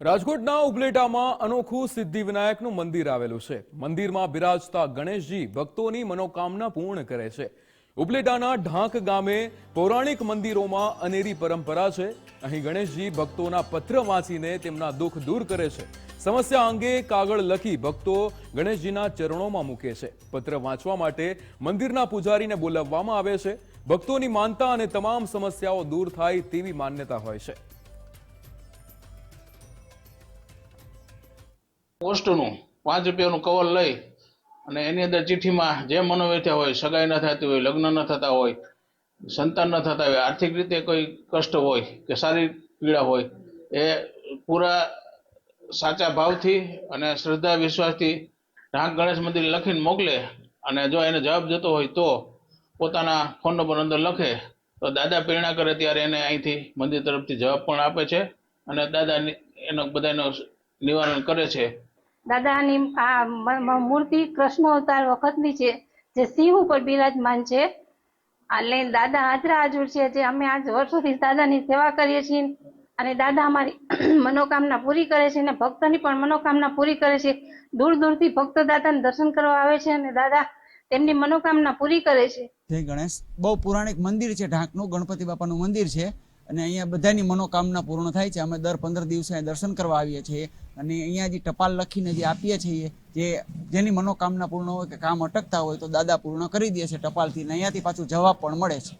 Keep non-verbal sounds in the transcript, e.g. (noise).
રાજકોટના ઉપલેટામાં અનોખું સિદ્ધિવિનાયકનું મંદિર આવેલું છે. મંદિરમાં બિરાજતા ગણેશજી ભક્તોની મનોકામના પૂર્ણ કરે છે. ઉપલેટાના ઢાંક ગામે પૌરાણિક મંદિરોમાં અનેરી પરંપરા છે. અહીં ગણેશજી ભક્તોના પત્ર વાંચીને તેમના દુઃખ દૂર કરે છે. સમસ્યા અંગે કાગળ લખી ભક્તો ગણેશજીના ચરણોમાં મૂકે છે. પત્ર વાંચવા માટે મંદિરના પૂજારીને બોલાવવામાં આવે છે. ભક્તોની માનતા અને તમામ સમસ્યાઓ દૂર થાય તેવી માન્યતા હોય છે. પોસ્ટનું પાંચ રૂપિયાનું કવર લઈ અને એની અંદર ચિઠ્ઠીમાં જે મનોવ્યથા હોય, સગાઈ ન થતી હોય, લગ્ન ન થતા હોય, સંતાન ન થતા હોય, આર્થિક રીતે કોઈ કષ્ટ હોય કે શારીરિક પીડા હોય, એ પૂરા સાચા ભાવથી અને શ્રદ્ધા, વિશ્વાસથી ઢાંક ગણેશ મંદિર લખીને મોકલે અને જો એને જવાબ જતો હોય તો પોતાના ફોન નંબર અંદર લખે. તો દાદા પ્રેરણા કરે ત્યારે એને અહીંથી મંદિર તરફથી જવાબ પણ આપે છે અને દાદા એનો બધાનો નિવારણ કરે છે. દાદાની આ મૂર્તિ કૃષ્ણ અવતાર વખતની છે, જે સિંહ ઉપર બિરાજમાન છે. એટલે દાદા હાજરા હાજર છે જે અમે આજ વર્ષોથી દાદાની સેવા કરીએ છીએ અને દાદા અમારી (clears throat) મનોકામના પૂરી કરે છે અને ભક્તની પણ મનોકામના પૂરી કરે છે. દૂર દૂરથી ભક્ત દાદાને દર્શન કરવા આવે છે અને દાદા તેમની મનોકામના પૂરી કરે છે. જય ગણેશ. બહુ પુરાણિક મંદિર છે, ઢાંકનું ગણપતિ બાપાનું મંદિર છે. અને અહીંયા બધાની મનોકામના પૂર્ણ થાય છે. અમે દર પંદર દિવસે દર્શન કરવા આવીએ છીએ. અને અહીંયા જે ટપાલ લખીને જે આપીએ છીએ, જે જેની મનોકામના પૂર્ણ હોય કે કામ અટકતા હોય તો દાદા પૂર્ણ કરી દે છે ટપાલથી. અને અહીંયાથી પાછું જવાબ પણ મળે છે.